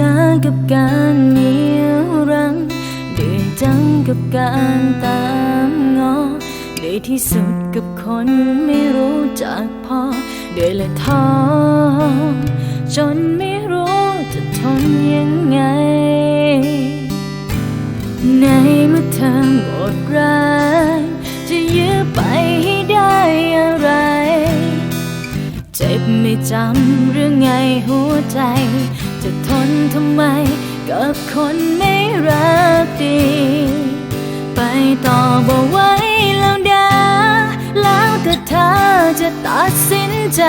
เหนื่อยล้ากับการเหนียวรั้งเหนื่อยจังกับการตามงอเหนื่อยที่สุดกับคนไม่รู้จักพอเหนื่อยและท้อจนไม่รู้จะทนยังไง ในเมื่อเธอหมดแรงจะยื้อไปให้ได้อะไร เจ็บไม่จำเรื่อไงหัวใจ จะทนทำไม กับคนไม่รักดี ไปต่อบ่ไว้แล้วดาแล้วแต่เธอจะตัดสินใจ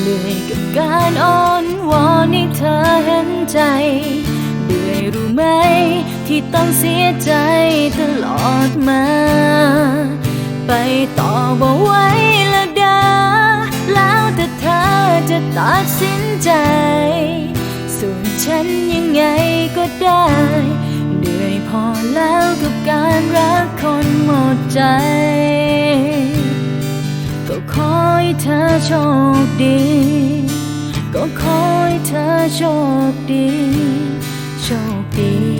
เหนื่อยกับการอ้อนวอนให้เธอเห็นใจเหนื่อยรู้ไหม ที่ต้องเสียใจตลอดมา ไปต่อบ่ไว นฉันยังไงก็ได้เหนื่อยพอแล้วกับการรักคนหมดใจ ก็ขอให้เธอโชคดี ก็ขอให้เธอโชคดี โชคดี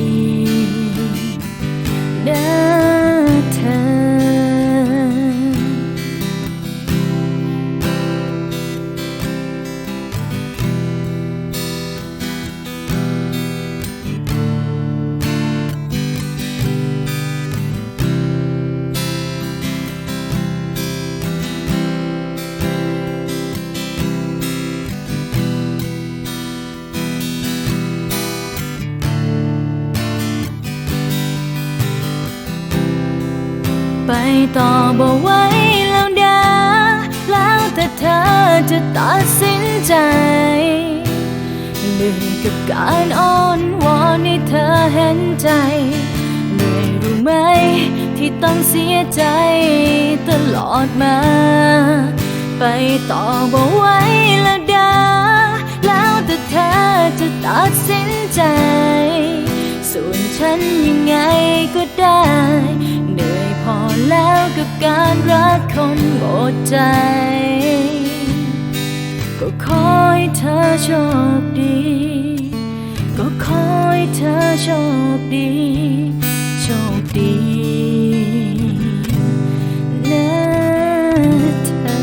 ไปต่อบ่ไว้แล้วดาแล้วแต่เธอจะตัดสินใจเหนื่อยกับการอ้อนวอนให้เธอเห็นใจเหนื่อยรู้ไหม ที่ต้องเสียใจตลอดมา ไปต่อบ่ไว้แล้วดาแล้วแต่เธอจะตัดสินใจ ส่วนฉันยังไงก็ได้ กับการรักคนหมดใจ ก็ขอให้เธอโชคดี ก็ขอให้เธอโชคดี โชคดีนะเธอ